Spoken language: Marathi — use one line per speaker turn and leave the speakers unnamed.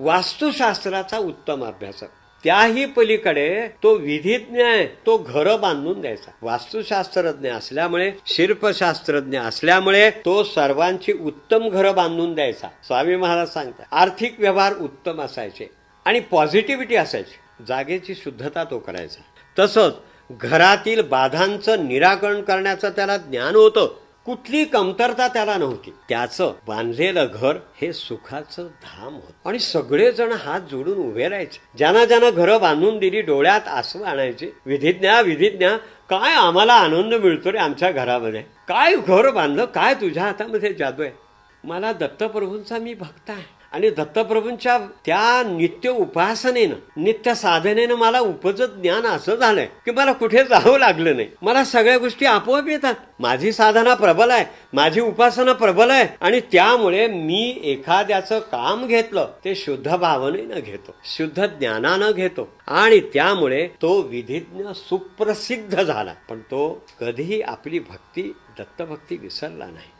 वास्तुशास्त्राचा उत्तम अभ्यासक त्याही पलीकडे तो विधिज्ञ आहे तो घर बांधून द्यायचा. वास्तुशास्त्रज्ञ असल्यामुळे शिल्पशास्त्रज्ञ असल्यामुळे तो सर्वांची उत्तम घरं बांधून द्यायचा. स्वामी महाराज सांगतात आर्थिक व्यवहार उत्तम असायचे आणि पॉझिटिव्हिटी असायची. जागेची शुद्धता तो करायचा. तसंच घरातील बाधांचं निराकरण करण्याचं त्याला ज्ञान होतं. कुठली कमतरता त्याला नव्हती. त्याचं बांधलेलं घर हे सुखाचं धाम होत. आणि सगळेजण हात जोडून उभे राहायचे. ज्यांना ज्यांना घरं बांधून दिली डोळ्यात आसू आणायचे विधिज्ञा विधिज्ञा काय आम्हाला आनंद मिळतो रे आमच्या घरामध्ये? काय घर बांधलं? काय तुझ्या हातामध्ये जादू आहे? मला दत्तप्रभूंचा मी भक्त आहे. आणि दत्तप्रभूंच्या त्या नित्य उपासनेनं नित्य साधनेनं मला उपजत ज्ञान असं झालंय की मला कुठे जावं लागलं नाही. मला सगळ्या गोष्टी आपोआप येतात. माझी साधना प्रबल आहे माझी उपासना प्रबल आहे आणि त्यामुळे मी एखाद्याचं काम घेतलं ते शुद्ध भावनेनं घेतो शुद्ध ज्ञानानं घेतो. आणि त्यामुळे तो विधिज्ञ सुप्रसिद्ध झाला. पण तो कधीही आपली भक्ती दत्तभक्ती विसरला नाही.